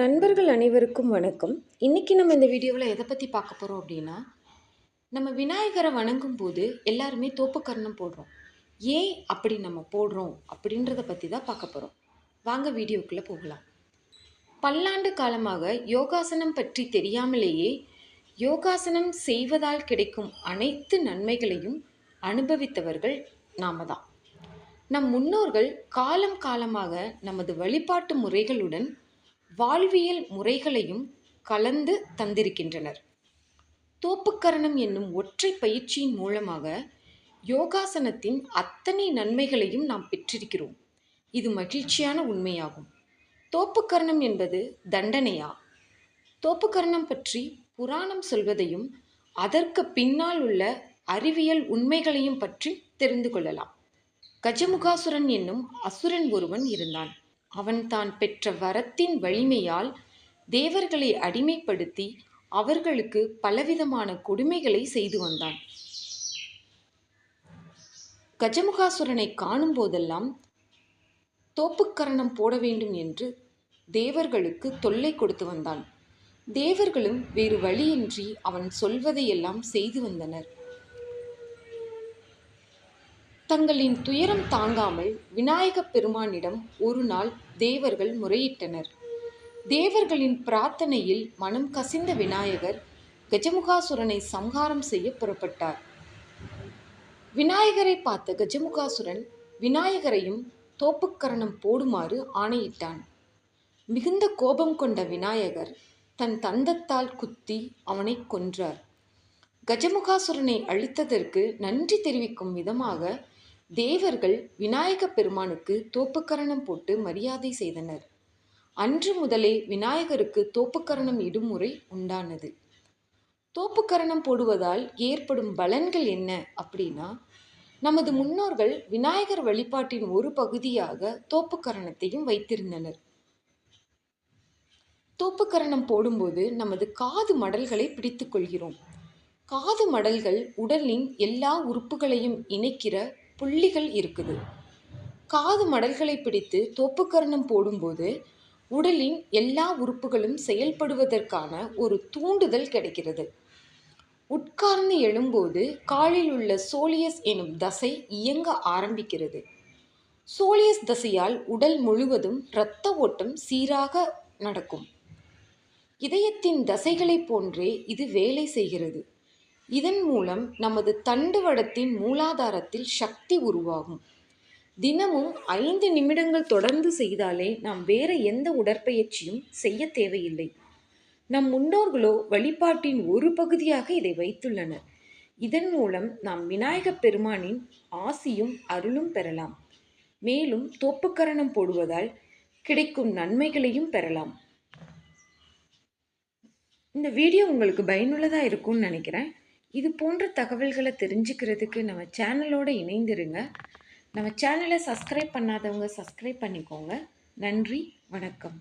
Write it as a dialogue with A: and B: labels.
A: நண்பர்கள் அனைவருக்கும் வணக்கம். இன்றைக்கி நம்ம இந்த வீடியோவில் எதை பற்றி பார்க்க போகிறோம் அப்படின்னா நம்ம விநாயகரை வணங்கும் போது எல்லாருமே தோப்புக்கரணம் போடுறோம். ஏன் அப்படி நம்ம போடுறோம் அப்படின்றத பற்றி தான் பார்க்க போகிறோம் வாங்க வீடியோக்குள்ளே போகலாம். பல்லாண்டு காலமாக யோகாசனம் பற்றி தெரியாமலேயே யோகாசனம் செய்வதால் கிடைக்கும் அனைத்து நன்மைகளையும் அனுபவித்தவர்கள் நாம தான் நம் முன்னோர்கள் காலம் காலமாக நமது வழிபாட்டு முறைகளுடன் வாழ்வியல் முறைகளையும் கலந்து தந்திருக்கின்றனர். தோப்புக்கரணம் என்னும் ஒற்றை பயிற்சியின் மூலமாக யோகாசனத்தின் அத்தனை நன்மைகளையும் நாம் பெற்றிருக்கிறோம். இது மகிழ்ச்சியான உண்மையாகும். தோப்புக்கரணம் என்பது தண்டனையா? தோப்புக்கரணம் பற்றி புராணம் சொல்வதையும் அதற்கு பின்னால் உள்ள அறிவியல் உண்மைகளையும் பற்றி தெரிந்து கொள்ளலாம். கஜமுகாசுரன் என்னும் அசுரன் ஒருவன் இருந்தான். அவன் தான் பெற்ற வரத்தின் வலிமையால் தேவர்களை அடிமைப்படுத்தி அவர்களுக்கு பலவிதமான கொடுமைகளை செய்து வந்தான். கஜமுகாசுரனை காணும் போதெல்லாம் தோப்புக்கரணம் போட வேண்டும் என்று தேவர்களுக்கு தொல்லை கொடுத்து வந்தான். தேவர்களும் வேறு வழியின்றி அவன் சொல்வதையெல்லாம் செய்து வந்தனர். தங்களின் துயரம் தாங்காமல் விநாயகப் பெருமானிடம் ஒரு நாள் தேவர்கள் முறையிட்டனர். தேவர்களின் பிரார்த்தனையில் மனம் கசிந்த விநாயகர் கஜமுகாசுரனை சம்ஹாரம் செய்ய புறப்பட்டார். விநாயகரை பார்த்த கஜமுகாசுரன் விநாயகரையும் தோப்புக்கரணம் போடுமாறு ஆணையிட்டான். மிகுந்த கோபம் கொண்ட விநாயகர் தன் தந்தத்தால் குத்தி அவனை கொன்றார். கஜமுகாசுரனை அழித்ததற்கு நன்றி தெரிவிக்கும் விதமாக தேவர்கள் விநாயக பெருமானுக்கு தோப்புக்கரணம் போட்டு மரியாதை செய்தனர். அன்று முதலே விநாயகருக்கு தோப்புக்கரணம் இடுமுறை உண்டானது. தோப்புக்கரணம் போடுவதால் ஏற்படும் பலன்கள் என்ன அப்படின்னா நமது முன்னோர்கள் விநாயகர் வழிபாட்டின் ஒரு பகுதியாக தோப்புக்கரணத்தையும் வைத்திருந்தனர். தோப்புக்கரணம் போடும்போது நமது காது மடல்களை பிடித்துக்கொள்கிறோம் காது மடல்கள் உடலின் எல்லா உறுப்புகளையும் இணைக்கிற புள்ளிகள் இருக்குது. காது மடல்களை பிடித்து தோப்புக்கரணம் போடும்போது உடலின் எல்லா உறுப்புகளும் செயல்படுவதற்கான ஒரு தூண்டுதல் கிடைக்கிறது. உட்கார்ந்து எழும்போது காலில் உள்ள சோலியஸ் எனும் தசை இயங்க ஆரம்பிக்கிறது. சோலியஸ் தசையால் உடல் முழுவதும் இரத்த ஓட்டம் சீராக நடக்கும். இதயத்தின் தசைகளைப் போன்றே இது வேலை செய்கிறது. இதன் மூலம் நமது தண்டுவடத்தின் மூலாதாரத்தில் சக்தி உருவாகும். தினமும் ஐந்து நிமிடங்கள் தொடர்ந்து செய்தாலே நாம் வேற எந்த உடற்பயிற்சியும் செய்ய தேவையில்லை. நம் முன்னோர்களோ வழிபாட்டின் ஒரு பகுதியாக இதை வைத்துள்ளனர். இதன் மூலம் நாம் விநாயகப் பெருமானின் ஆசியும் அருளும் பெறலாம். மேலும் தோப்புக்கரணம் போடுவதால் கிடைக்கும் நன்மைகளையும் பெறலாம். இந்த வீடியோ உங்களுக்கு பயனுள்ளதாக இருக்கும்னு நினைக்கிறேன். இது போன்ற தகவல்களை தெரிஞ்சுக்கிறதுக்கு நம்ம சேனலோடு இணைந்திருங்க. நம்ம சேனலை சப்ஸ்கிரைப் பண்ணாதவங்க சப்ஸ்கிரைப் பண்ணிக்கோங்க. நன்றி வணக்கம்.